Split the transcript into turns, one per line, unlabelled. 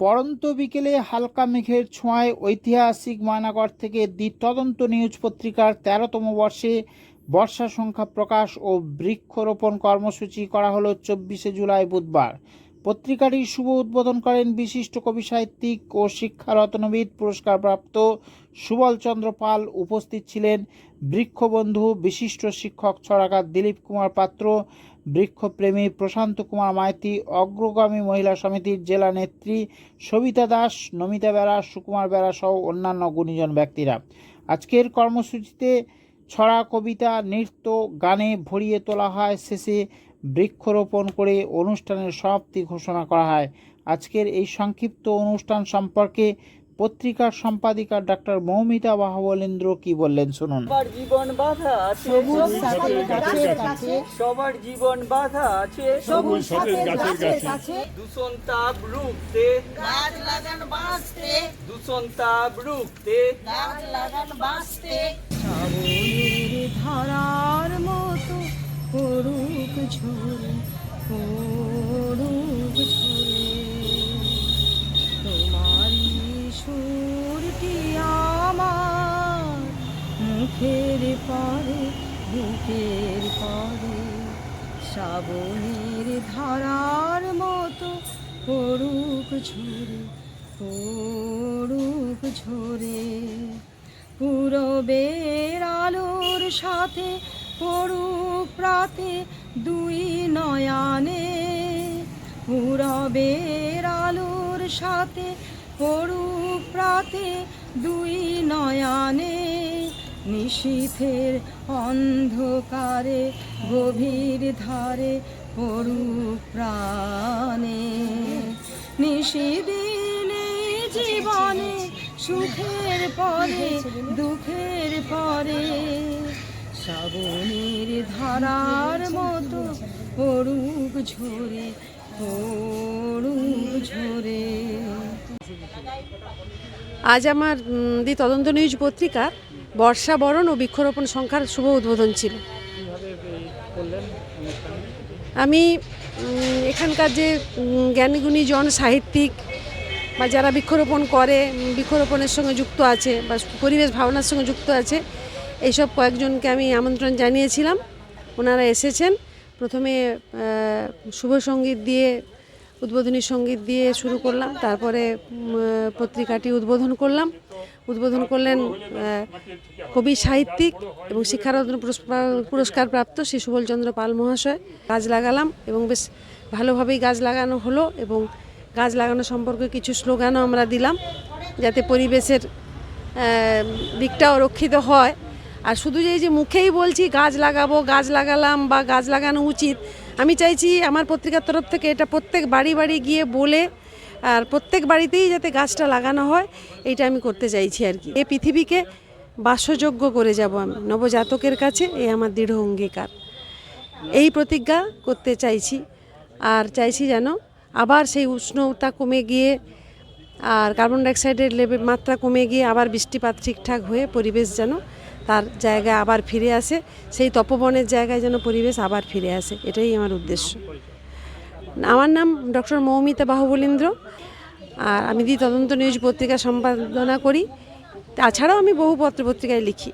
পড়ন্ত বিকেলে হালকা মেঘের ছোঁয়ায় ঐতিহাসিক ময়নাগড় থেকে দি তদন্ত নিউজ পত্রিকার তেরোতম বর্ষে বর্ষা সংখ্যা প্রকাশ ও বৃক্ষরোপণ কর্মসূচি করা হলো চব্বিশে জুলাই বুধবার। পত্রিকাটির শুভ উদ্বোধন করেন বিশিষ্ট কবি সাহিত্যিক ও শিক্ষারত্নবিদ পুরস্কারপ্রাপ্ত সুবল চন্দ্র পাল। উপস্থিত ছিলেন বৃক্ষবন্ধু, বিশিষ্ট শিক্ষক ছড়াকার দিলীপ কুমার পাত্র বৃক্ষপ্রেমী প্রশান্ত কুমার মাইতি, অগ্রগামী মহিলা সমিতির জেলা নেত্রী সবিতা দাস, নমিতা বেরা সুকুমার বেরা সহ অন্যান্য গুণীজন ব্যক্তিরা। আজকের কর্মসূচিতে ছড়া, কবিতা, নৃত্য, গানে ভরিয়ে তোলা হয়, শেষে বৃক্ষরোপণ করে অনুষ্ঠানের সমাপ্তি ঘোষণা করা হয়। আজকের এই সংক্ষিপ্ত অনুষ্ঠান সম্পর্কে পত্রিকার সম্পাদিকা ডাক্তার মৌমিতা বাহবলেন্দ্র কি বললেন শুনুন।
সবার জীবন বাধা আছে
সবুজ সাথের গাছের কাছে
সবার জীবন বাধা আছে
সবুজ সাথের গাছের কাছে
দূষণ তাপ রুখতে।
গাছ লাগান বাঁচতে।
দূষণ তাপ রুখতে।
গাছ লাগান বাঁচতে। ধারার মতো পড়ুক ঝরে মুখের পরে বুকের পরে শ্রাবণের ধারার মতো পড়ুক ঝরে পড়ুক ঝরে। পূরবের আলোর সাথে পড়ুক প্রাতে দুই নয়ানে। পূরবের আলোর সাথে পড়ুক প্রাতে দুই নয়ানে। নিশীথের অন্ধকারে, গভীর ধারে পড়ুক প্রাণে। নিশিদিনে জীবনে সুখের পরে, দুঃখের পরে, শ্রাবণের ধারার মতো পড়ুক ঝরে পড়ুক ঝরে।
আজ আমার দি তদন্ত নিউজ পত্রিকার বর্ষা বরণ ও বৃক্ষরোপণ সংখ্যার শুভ উদ্বোধন ছিল। আমি এখানকার যে জ্ঞানীগুণী জন সাহিত্যিক বা যারা বৃক্ষরোপণ করে বৃক্ষরোপণের সঙ্গে যুক্ত আছে বা পরিবেশ ভাবনার সঙ্গে যুক্ত আছে এইসব কয়েকজনকে আমি আমন্ত্রণ জানিয়েছিলাম। ওনারা এসেছেন। প্রথমে শুভ সংগীত দিয়ে উদ্বোধনী সংগীত দিয়ে শুরু করলাম, তারপরে পত্রিকাটি উদ্বোধন করলাম। উদ্বোধন করলেন কবি সাহিত্যিক এবং শিক্ষারত্ন পুরস্কার- পুরস্কারপ্রাপ্ত শ্রী সুবলচন্দ্র পাল মহাশয়। গাছ লাগালাম এবং বেশ ভালোভাবেই গাছ লাগানো হলো এবং গাছ লাগানো সম্পর্কে কিছু স্লোগানও আমরা দিলাম, যাতে পরিবেশের দিকটাও রক্ষিত হয়। আর শুধু যে এই যে মুখেই বলছি, গাছ লাগাবো, গাছ লাগালাম বা গাছ লাগানো উচিত, আমি চাইছি আমার পত্রিকার তরফ থেকে এটা প্রত্যেক বাড়ি বাড়ি গিয়ে বলে আর প্রত্যেক বাড়িতেই যাতে গাছটা লাগানো হয়, এইটা আমি করতে চাইছি আর কি। এ পৃথিবীকে বাসযোগ্য করে যাব আমি, নবজাতকের কাছে এই আমার দৃঢ় অঙ্গীকার। এই প্রতিজ্ঞা করতে চাইছি, আর চাইছি যেন আবার সেই উষ্ণতা কমে গিয়ে আর কার্বন ডাইঅক্সাইডের লেভেল মাত্রা কমে গিয়ে আবার বৃষ্টিপাত ঠিকঠাক হয়ে পরিবেশ যেন তার জায়গায় আবার ফিরে আসে, সেই তপবনের জায়গায় যেন পরিবেশ আবার ফিরে আসে, এটাই আমার উদ্দেশ্য। আমার নাম ডক্টর মৌমিতা বাহুবলীন্দ্র, আর আমি দি তদন্ত নিউজ পত্রিকা সম্পাদনা করি। তাছাড়াও আমি বহু পত্র পত্রিকায় লিখি।